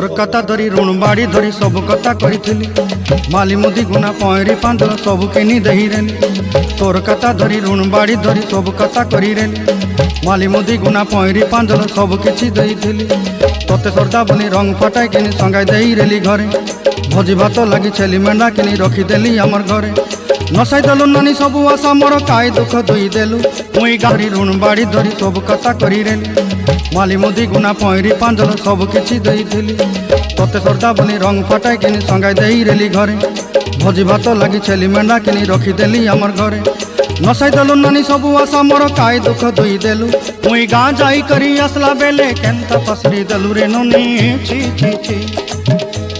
তোর কথা ধরি ঋণ বাড়ি ধরি, সবু কথা করিছিলি মালি মুদি গুণা পঁয়রি পাঁদর সবু কিনি দেহিরেনি তোর কথা ধরি ঋণ বাড়ি ধরি, সবু কথা করিরেনি মালি মুদি গুণা পঁয়রি পাঁদর সবু কিছু দেইছিলি। তোতে সর্দা বলি রং ফটাই কিনি, সঙ্গাই দেই রেলি ঘরে। ଭୋଜି ଭାତ ଲାଗି ଛେଲି ମେଣ୍ଢା କିନି ରଖିଦେଲି ଆମର ଘରେ ନସାଇ ଦେଲୁ ନାନୀ ସବୁ ଆଶା ମୋର କାଇ ଦୁଃଖ ଧୋଇ ଦେଲୁ ମୁଇଁ ଗାଡ଼ି ଋଣ ବାଡ଼ି ଧରି ସବୁ କଥା କରିରେଲି ମାଲି ମୁଦି ଗୁଣା ପଇଁରି ପାଞ୍ଜଲ ସବୁ କିଛି ଦେଇଥିଲି ତତେ ସର୍ଦା ବୋଲି ରଙ୍ଗ ଫଟାଇ କିନି ସଙ୍ଗାଇ ଦେଇରେଲି ଘରେ ଭୋଜି ଭାତ ଲାଗି ଛେଲି ମେଣ୍ଢା କିନି ରଖିଦେଲି ଆମର ଘରେ ନସାଇ ଦେଲୁ ନାନୀ ସବୁ ଆଶା ମୋର କାଇ ଦୁଃଖ ଧୋଇ ଦେଲୁ ମୁଇଁ ଗାଁ ଯାଇ କରି ଆସିଲା ବେଲେ କେନ୍ତା ପସରି ଦେଲୁ ରେ ନୁନି ଛି ଛି ଛି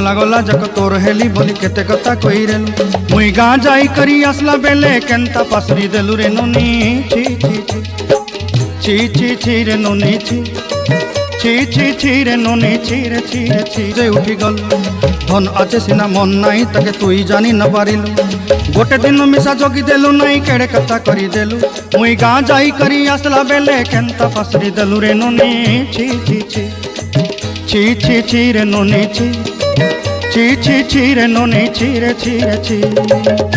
গলা গলা যাক তোর হেলি বলি কেতে কথা কইরেলু মুই গাঁ যাই করি আসলা বেলে কেনতা পাসরি দেলু রে ননি ছি ছি ছি ছি ছি রে ননি ছি ছি ছি ছি রে ননি ছি রে ছি রে ছি যে উঠি গল ধন আছে সিনা মন নাই তাকে তুই জানি ন পারিলু গোটে দিন মিশা জগি দেলু নাই কেড়ে কথা করি দেলু মুই গাঁ যাই করি আসলা বেলে কেনতা পাসরি দেলু রে ননি ছি ছি ছি ছি ছি ছি রে ননি ছি। ছি ছি